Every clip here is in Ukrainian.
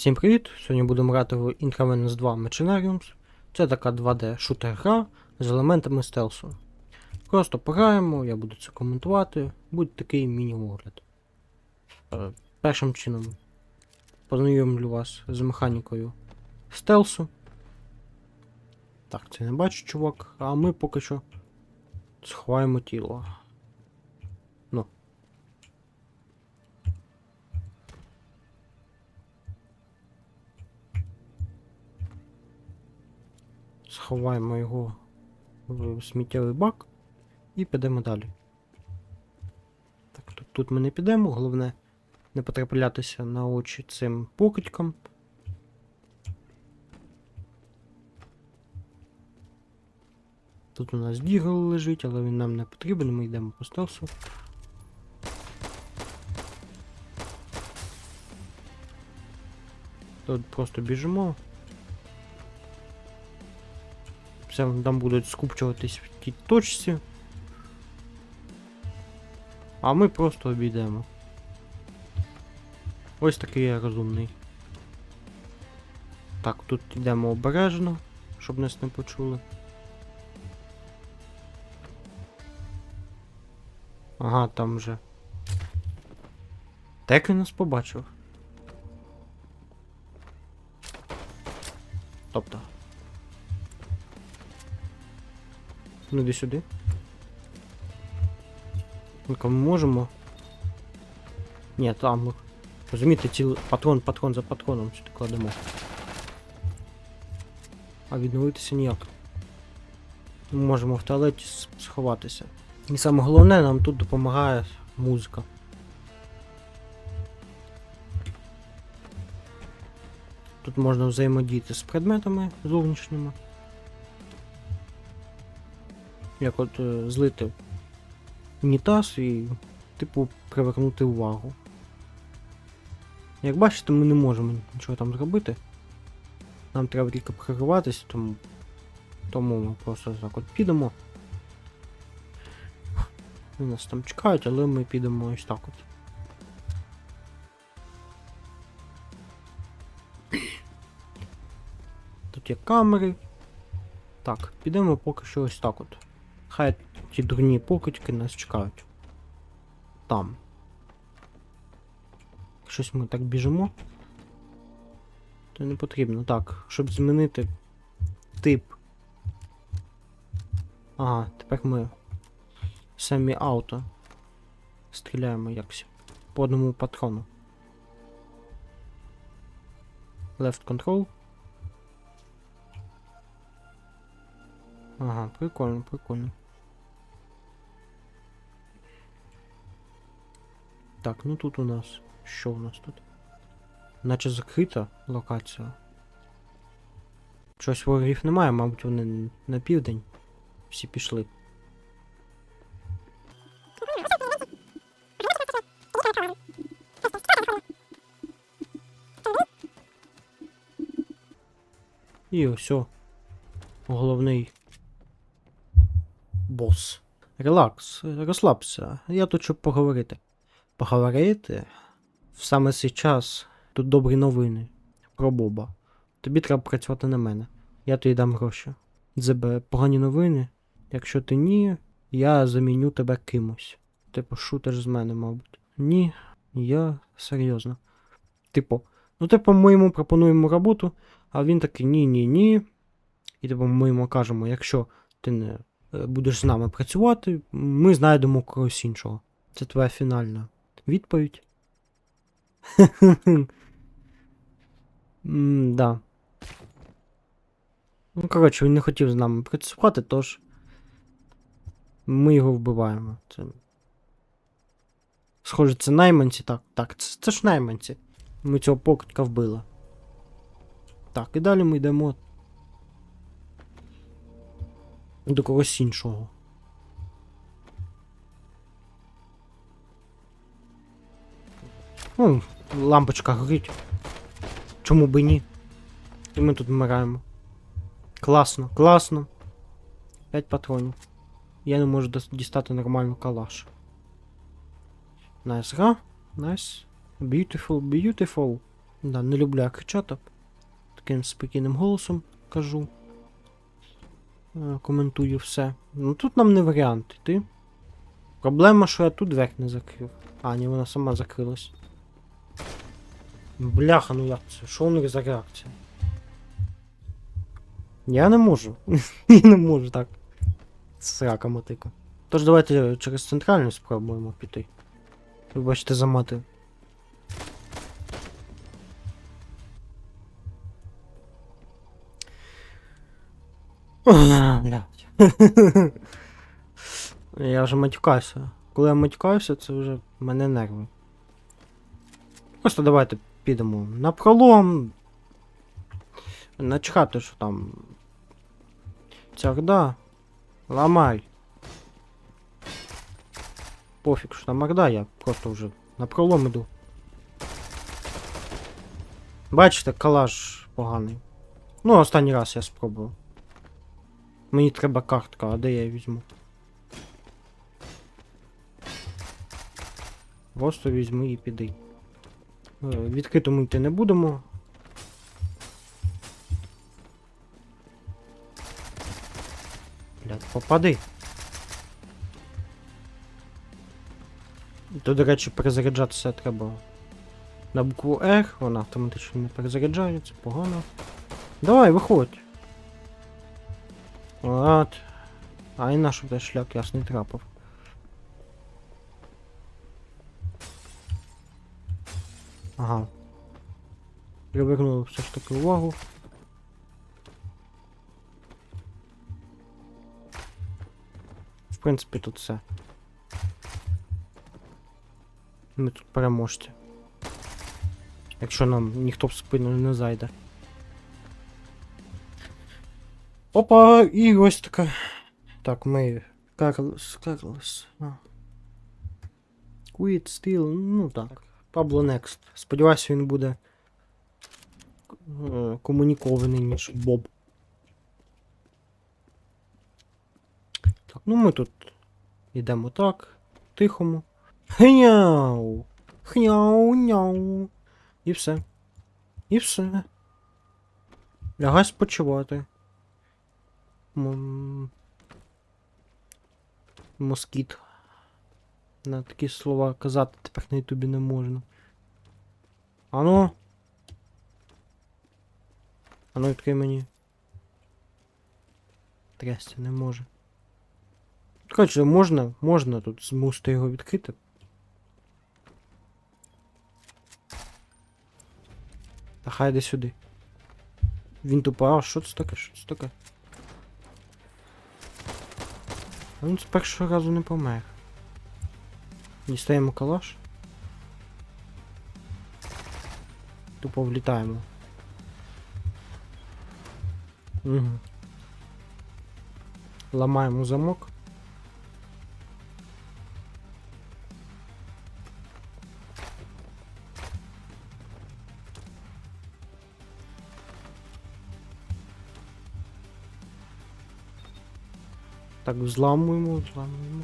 Всім привіт! Сьогодні будемо грати в Intravenous 2 Mercenariums. Це така 2D шутер гра з елементами стелсу. Просто пограємо, я буду це коментувати, буде такий міні-огляд. Е, Першим чином познайомлю вас з механікою стелсу. Так, це не бачу, чувак, а ми поки що сховаємо тіло. Сховаємо його в сміттєвий бак і підемо далі. Так, тут, ми не підемо, головне не потраплятися на очі цим покидькам. Тут у нас дігл лежить, але він нам не потрібен, ми йдемо по стелсу. Тут просто біжимо. Все, там будуть скупчуватись в тій точці. А ми просто обійдемо. Ось такий я розумний. Так, тут йдемо обережно, щоб нас не почули. Ага, там вже. Так він нас побачив. Тобто. Ну іди сюди. Ну-ка, ми можемо. Ні, там. Розумієте, ціл... патрон, патрон за патроном сюди кладемо. А відновитися ніяк. Ми можемо в туалеті сховатися. І саме головне, нам тут допомагає музика. Тут можна взаємодіяти з предметами зовнішніми. Як от е, злити унітаз і, типу, привернути увагу. Як бачите, ми не можемо нічого там зробити. Нам треба тільки прорватися, тому, тому ми просто так от підемо. Вони нас там чекають, але ми підемо ось так от. Тут є камери. Так, підемо поки що ось так от. Хай ті дурні покидьки нас чекають. Там. Щось ми так біжимо. То не потрібно. Так, щоб змінити тип. Ага, тепер ми самі ауто. Стріляємо якось. По одному патрону. Left control. Ага, прикольно, прикольно. Так, ну тут у нас. Що у нас тут? Наче закрита локація. Щось ворогів немає, мабуть, вони на південь. Всі пішли. І ось. Головний бос. Релакс, розслабся. Я тут щоб поговорити. Поговорити? Саме час тут добрі новини. Про Боба. Тобі треба працювати на мене. Я тобі дам гроші. ЗБ, погані новини. Якщо ти ні, я заміню тебе кимось. Типу, шутер з мене, мабуть. Ні, я серйозно. Типу, ну типу, ми йому пропонуємо роботу, а він такий ні, ні, ні. І типу, ми йому кажемо, якщо ти не е, будеш з нами працювати, ми знайдемо когось іншого. Це твоя фінальна відповідь. Да. Ну, коротше, він не хотів з нами працювати, тож ми його вбиваємо. Це... Схоже, це найманці, так. Так, це, це ж найманці. Ми цього покидька вбили. Так, і далі ми йдемо до когось іншого. Ну, лампочка горить. Чому би ні? І ми тут вмираємо. Класно, класно. 5 патронів. Я не можу дістати нормальну калаш. Найс гра. Найс. Beautiful, beautiful. Да, не люблю кричати. Таким спокійним голосом кажу. Е, Коментую все. Ну тут нам не варіант йти. Проблема, що я тут дверь не закрив. А, ні, вона сама закрилась. Бляха, ну як це? Що них за реакція? Я не можу. Я не можу так. Срака мотика. Тож давайте через центральну спробуємо піти. Вибачте за мати. Блядь. Я вже матюкаюся. Коли я матюкаюся, це вже мене нерви. Просто давайте підемо на пролом. Начхати, що там. Ця орда. Ламай. Пофіг, що там орда, я просто вже на пролом іду. Бачите, калаш поганий. Ну, останній раз я спробував. Мені треба картка, а де я її візьму? Просто візьми і піди. Е, Відкрито ми йти не будемо. Блядь, попади. То, до речі, перезаряджатися треба на букву R, вона автоматично не перезаряджається, погано. Давай, виходь. От. А і наш шлях ясний трапив. Ага. Привернули все ж таки увагу. В принципі, тут все. Ми тут переможці. Якщо нам ніхто в спину не зайде. Опа, і ось така. Так, ми. Карлос, Карлос. Quit, Steel, ну так. Pablo Next. Сподіваюся, він буде е, комунікований, ніж Боб. Так, ну ми тут йдемо так, тихому. Хняу! Хняу, няу. І все. І все. Лягай спочивати. М- Москіт. На такі слова казати тепер на ютубі не можна. Ану. Ану, відкрий мені. Трясся не може. Коротше, можна, можна тут змусити його відкрити. Та хай йде сюди. Він тупо, а що це таке? Що це таке? А Він з першого разу не помер. Дістаємо калаш. Тупо влітаємо. Угу. Ламаємо замок. Так, взламуємо, взламуємо.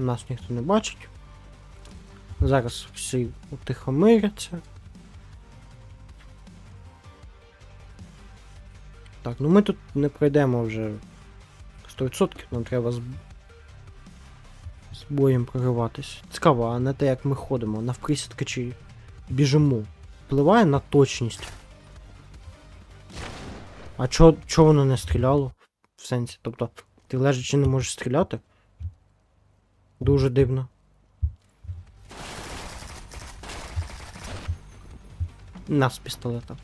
Нас ніхто не бачить. Зараз всі утихомиряться. Так, ну ми тут не пройдемо вже 100%, нам треба з, з боєм прориватись. Цікаво, а не те, як ми ходимо, навприсідки чи біжимо. Впливає на точність. А чо, чо воно не стріляло? В сенсі, тобто, ти лежачи не можеш стріляти? Дуже дивно. Нас пістолета.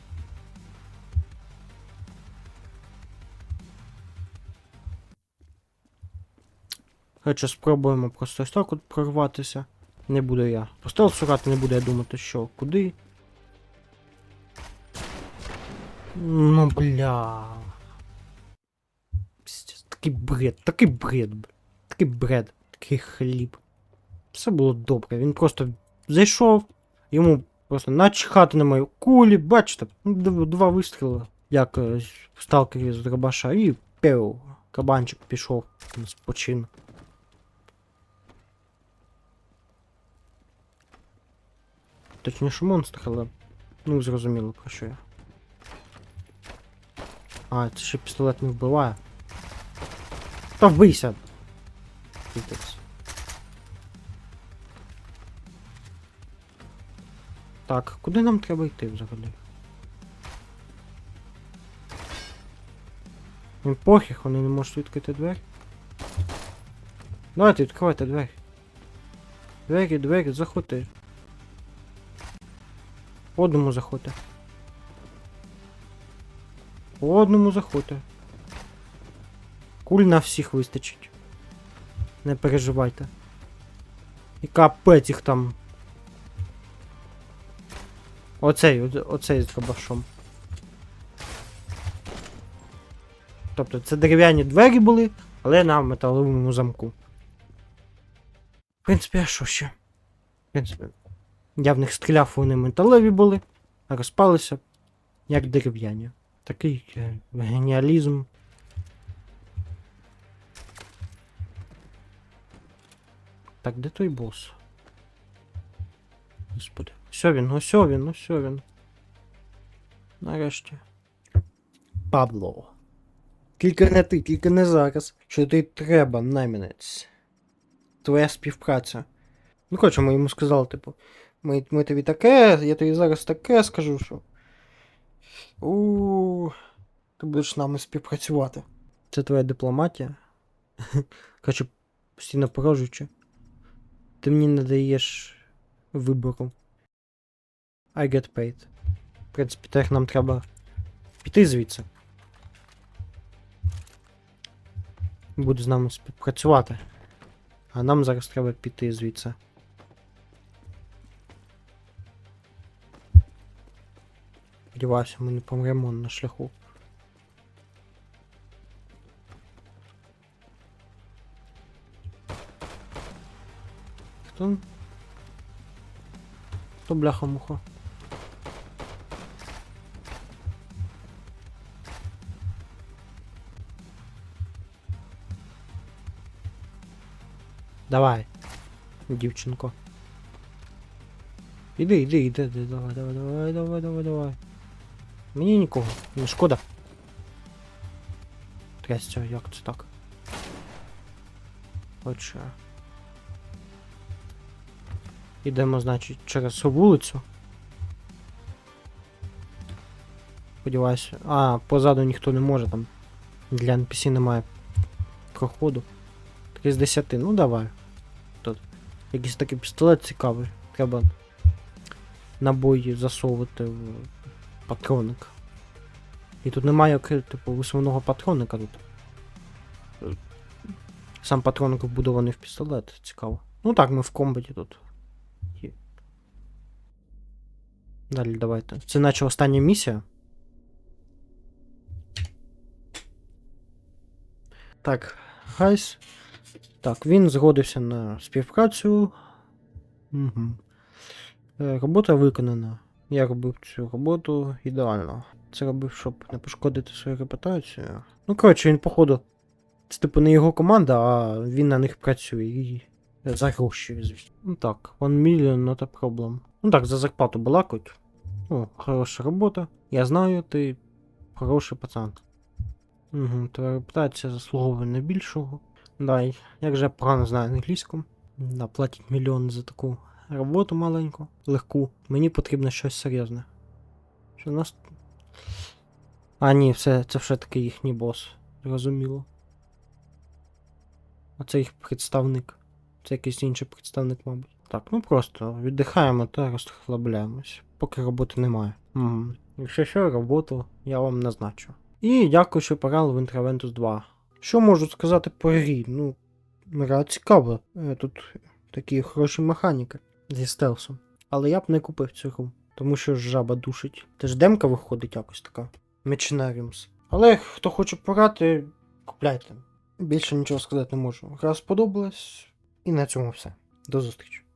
Короче, спробуємо просто ось так от прорватися. Не буду я. Постелу шукати не буду я думати, що, куди. Ну, бля. Такий бред, такий бред, бля. Такий бред, такий хліб. Все було добре. Він просто зайшов, йому просто начхати на мою кулі, бачите, два вистріли, як е, в сталкері з дробаша, і пеу. Кабанчик пішов на спочин. Точніше монстр, але. Ну, зрозуміло про що я. А, це ще пістолет не вбиває. Та вбийся! Пітець. Так, куди нам треба йти взагалі? Їм похіг, вони не можуть відкрити двері. Давайте відкривайте двері. Двері, двері, заходьте. По одному заходьте. По одному заходьте. Куль на всіх вистачить. Не переживайте. І капець їх там. Оцей, оцей з дробашом. Тобто це дерев'яні двері були, але на металевому замку. В принципі, а що ще? В принципі, я в них стріляв, вони металеві були, а розпалися як дерев'яні. Такий е, геніалізм. Так, де той бос? Господи. Все він, ось він, ось він. Нарешті. Пабло. Тільки не ти, тільки не зараз. Що тобі треба, найманець. Твоя співпраця. Ну, коротше, ми йому сказали, типу, ми, ми тобі таке, я тобі зараз таке скажу, що. У ти будеш з нами співпрацювати. Це твоя дипломатія. Коротше, постійно порожуючи. Ти мені не даєш вибору. I get paid. В принципі, так нам треба піти звідси. Буде з нами співпрацювати. А нам зараз треба піти звідси. Сподіваюся, ми не помремо на шляху. Хто? Хто бляха-муха? Давай, дівчинко. Іди, іди, іди, іди, давай, давай, давай, давай, давай, давай. Мені нікого, не шкода. Трясця, як це так? Отже. Ідемо, значить, через вулицю. Сподіваюся. А, позаду ніхто не може там. Для NPC немає проходу. 3 з 10, ну давай. Тут. Якийсь такий пістолет цікавий. Треба набої засовувати в патроник. І тут немає, типу, висувного патроника тут. Сам патроник вбудований в пістолет, цікаво. Ну так, ми в комбаті тут. Далі давайте. Це наче остання місія. Так, Хайс. Так, він згодився на співпрацю. Угу. Робота виконана. Я робив цю роботу ідеально. Це робив, щоб не пошкодити свою репутацію. Ну, коротше, він, походу, це типу не його команда, а він на них працює і за гроші, звісно. Ну так, one million, not a problem. Ну так, за зарплату балакать. О, хороша робота. Я знаю, ти хороший пацан. Угу, твоя репутація заслуговує на більшого. Да, і як же я погано знаю англійську. Да, платять мільйон за таку роботу маленьку, легку. Мені потрібно щось серйозне. Що нас. А, ні, все, це все-таки їхній бос. Зрозуміло. А це їх представник. Це якийсь інший представник, мабуть. Так, ну просто віддихаємо та розслабляємось, поки роботи немає. Угу. Якщо що, роботу я вам назначу. І дякую, що пограли в Intraventus 2. Що можу сказати по грі? Ну, гра цікава. Е, Тут такі хороші механіки зі стелсом. Але я б не купив цю гру, тому що жаба душить. Теж демка виходить якось така. Мечинаріумс. Але хто хоче пограти, купляйте. Більше нічого сказати не можу. Гра сподобалась, і на цьому все. До зустрічі.